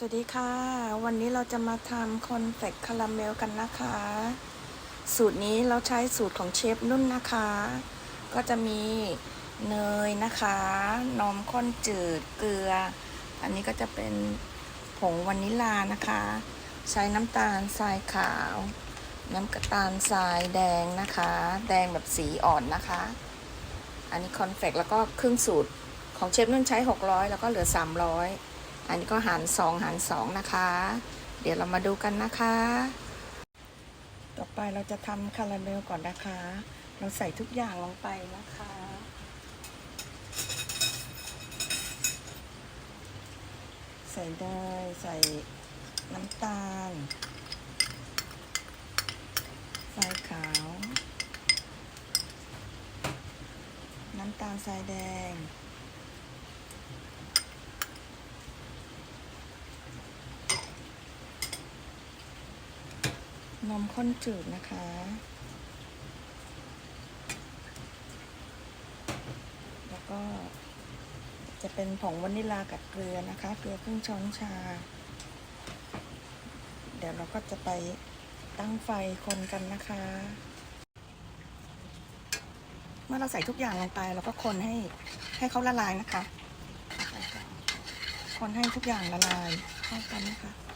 สวัสดีค่ะ วันนี้เราจะมาทำคอนเฟกคาราเมลกันนะคะ สูตรนี้เราใช้สูตรของเชฟนุ่นนะคะ ก็จะมีเนยนะคะนมข้นจืดเกลือ อันนี้ก็จะเป็นผงวานิลานะคะ ใช้น้ำตาลทรายขาว น้ำตาลทรายแดงนะคะ แดงแบบสีอ่อนนะคะ อันนี้คอนเฟกแล้วก็ครึ่งสูตรของเชฟนุ่นใช้ 600 แล้วก็เหลือ 300 อันนี้ก็หารสองหารสองนะคะ เดี๋ยวเรามาดูกันนะคะ ต่อไปเราจะทำคาราเมลก่อนนะคะ เราใส่ทุกอย่างลงไปนะคะใส่เนยใส่น้ำตาลทรายขาว น้ำตาลทรายแดง นมข้นจืดนะคะ แล้วก็จะเป็นผงวานิลากับเกลือนะคะ เกลือครึ่งช้อนชา เดี๋ยวเราก็จะไปตั้งไฟคนกันนะคะ เมื่อเราใส่ทุกอย่างลงไปเราก็คนให้ให้เขาละลายนะคะ คนให้ทุกอย่างละลายเข้ากันนะคะ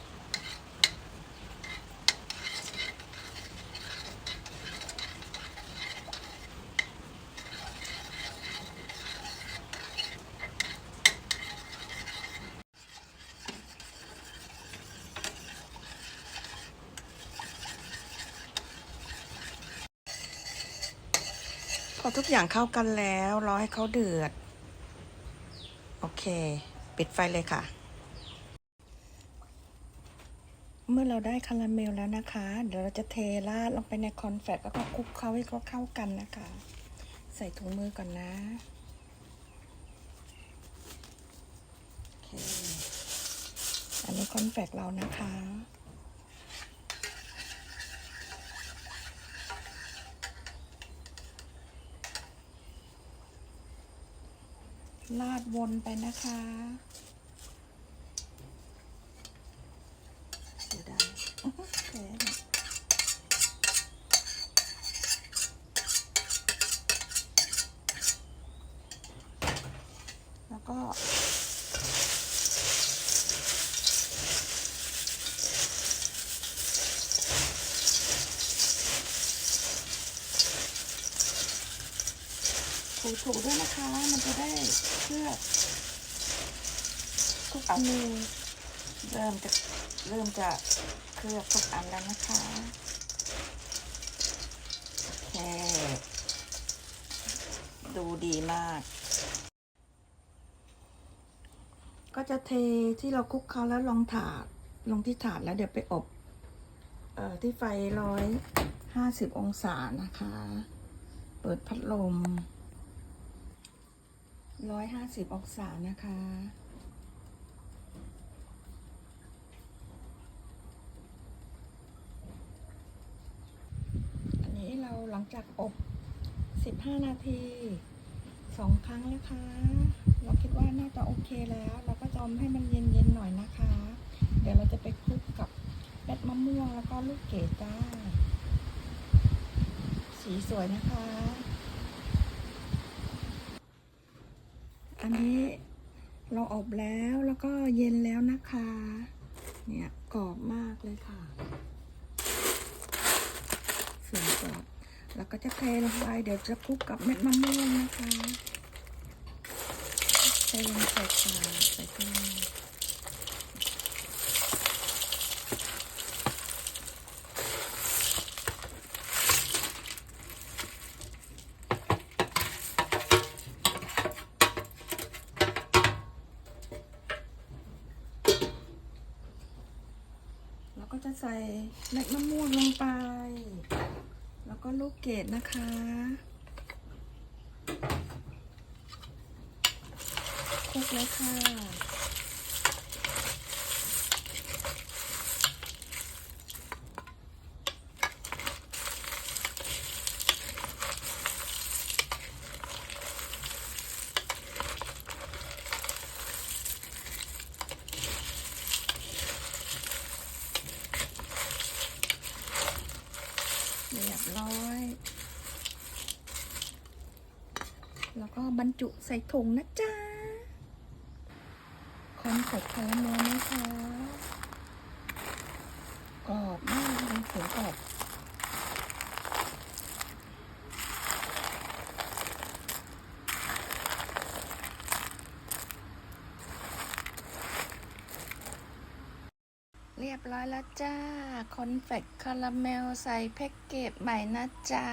พอทุกอย่างเข้ากันแล้วรอให้เขาเดือด โอเค ปิดไฟเลยค่ะ เมื่อเราได้คาราเมลแล้วนะคะ เดี๋ยวเราจะเทราดลงไปในคอนเฟกแล้วก็คลุกเคล้าให้เขาเข้ากันนะคะ ใส่ถุงมือก่อนนะอันนี้คอนเฟกเรานะคะ ลาดวนไปนะคะเสียดายอื้อหือแผลเนี่ยแล้วก็ ถูๆด้วยนะคะ มันจะได้เคลือบทุกอันเลยเริ่มจะเริ่มจะเคลือบทุกอันแล้วนะคะโอเคดูดีมาก ก็จะเทที่เราคลุกเขาแล้วลงถาดลงที่ถาดแล้วเดี๋ยวไปอบเอ่อที่ไฟร้อยห้าสิบองศานะคะ เปิดพัดลม ร้อยห้าสิบองศานะคะ อันนี้เราหลังจากอบสิบห้านาทีสองครั้งนะคะ เราคิดว่าน่าจะโอเคแล้ว เราก็จะอมให้มันเย็นๆหน่อยนะคะ เดี๋ยวเราจะไปคลุกกับเม็ดมะม่วงแล้วก็ลูกเกดจ้า สีสวยนะคะ อันนี้เราอบแล้วแล้วก็เย็นแล้วนะคะ เนี่ยกรอบมากเลยค่ะเสียงกรอบแล้วก็จะเทลงไปเดี๋ยวจะคลุกกับเม็ดมะม่วงนะคะเทลงใส่ค่ะใส่ไป จะใส่เม็ดมะม่วงลงไป แล้วก็ลูกเกดนะคะ คลุกเลยค่ะ เรียบร้อย แล้วก็บรรจุใส่ถุงนะจ๊ะคอนเซ็ปต์แคลมอนนะคะกรอบมากเลยเสีงกรอบ เรียบร้อยแล้วจ้า คอนเฟกคาราเมลใส่แพ็กเกจใหม่นะจ๊ะ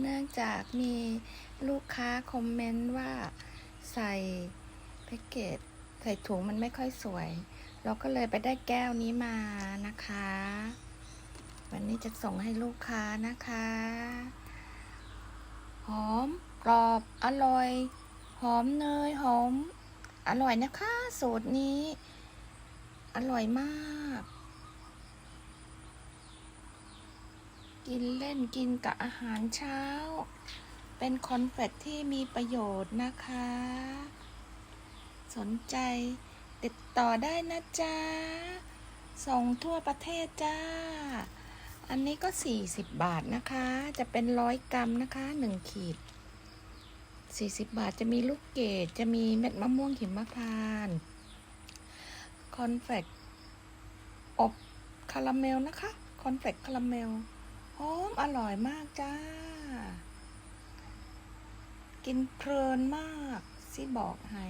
เนื่องจากมีลูกค้าคอมเมนต์ว่าใส่แพ็กเกจใส่ถุงมันไม่ค่อยสวย เราก็เลยไปได้แก้วนี้มานะคะ วันนี้จะส่งให้ลูกค้านะคะ หอมกรอบอร่อย หอมเนยหอม อร่อยนะคะ สูตรนี้ อร่อยมาก กินเล่นกินกับอาหารเช้า เป็นคอนเฟกที่มีประโยชน์นะคะ สนใจติดต่อได้นะจ๊ะ ส่งทั่วประเทศจ้า อันนี้ก็ 40 บาทนะคะ จะเป็นร้อยกรัมนะคะ 1 ขีด 40 บาทจะมีลูกเกดจะมีเม็ดมะม่วงหิมพานต์ คอนเฟกอบคาราเมลนะคะ คอนเฟกคาราเมลหอมอร่อยมากจ้า กินเพลินมากสิบอกให้